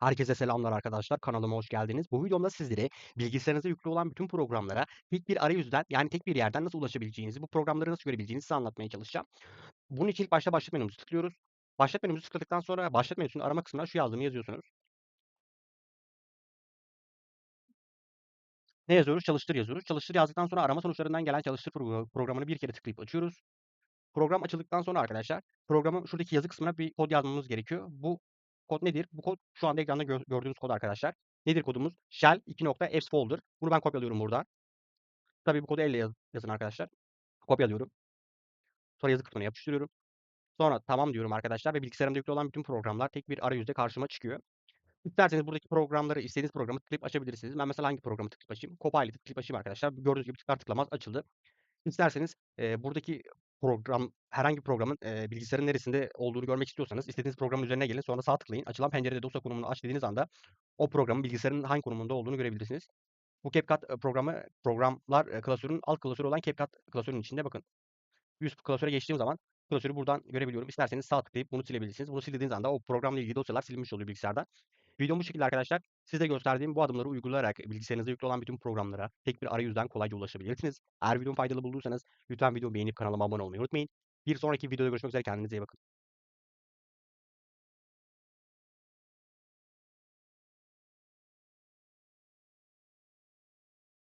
Herkese selamlar arkadaşlar. Kanalıma hoş geldiniz. Bu videomda sizlere bilgisayarınıza yüklü olan bütün programlara tek bir arayüzden yani tek bir yerden nasıl ulaşabileceğinizi, bu programları nasıl görebileceğinizi size anlatmaya çalışacağım. Bunun için ilk başta başlat menümüzü tıklıyoruz. Başlat menümüzü tıkladıktan sonra başlat menüsünün arama kısmına şu yazdığımı yazıyorsunuz. Ne yazıyoruz? Çalıştır yazıyoruz. Çalıştır yazdıktan sonra arama sonuçlarından gelen çalıştır pro- programını bir kere tıklayıp açıyoruz. Program açıldıktan sonra arkadaşlar programın şuradaki yazı kısmına bir kod yazmamız gerekiyor. Bu kod nedir? Bu kod şu anda ekranda gö- gördüğünüz kod arkadaşlar. Nedir kodumuz? Shell 2.apps folder. Bunu ben kopyalıyorum buradan. Tabii bu kodu elle yaz- yazın arkadaşlar. Kopyalıyorum. Sonra yazı kısmına yapıştırıyorum. Sonra tamam diyorum arkadaşlar ve bilgisayarımda yüklü olan bütün programlar tek bir arayüzde karşıma çıkıyor. İsterseniz buradaki programları istediğiniz programı tıklayıp açabilirsiniz. Ben mesela hangi programı tıklayıp açayım? Copilot'ı tıklayıp açayım arkadaşlar. Gördüğünüz gibi tıklar tıklamaz açıldı. İsterseniz e, buradaki program herhangi programın e, bilgisayarın neresinde olduğunu görmek istiyorsanız istediğiniz programın üzerine gelin. Sonra sağ tıklayın. Açılan pencerede dosya konumunu aç dediğiniz anda o programın bilgisayarın hangi konumunda olduğunu görebilirsiniz. Bu CapCut programı programlar klasörünün alt klasörü olan CapCut klasörünün içinde bakın. Üst klasöre geçtiğim zaman klasörü buradan görebiliyorum. İsterseniz sağ tıklayıp bunu silebilirsiniz. Bunu sildiğiniz anda o programla ilgili dosyalar silinmiş oluyor bilgisayardan. Videom bu şekilde arkadaşlar. Size gösterdiğim bu adımları uygulayarak bilgisayarınızda yüklü olan bütün programlara tek bir arayüzden kolayca ulaşabilirsiniz. Eğer videomu faydalı bulduysanız lütfen videomu beğenip kanalıma abone olmayı unutmayın. Bir sonraki videoda görüşmek üzere kendinize iyi bakın.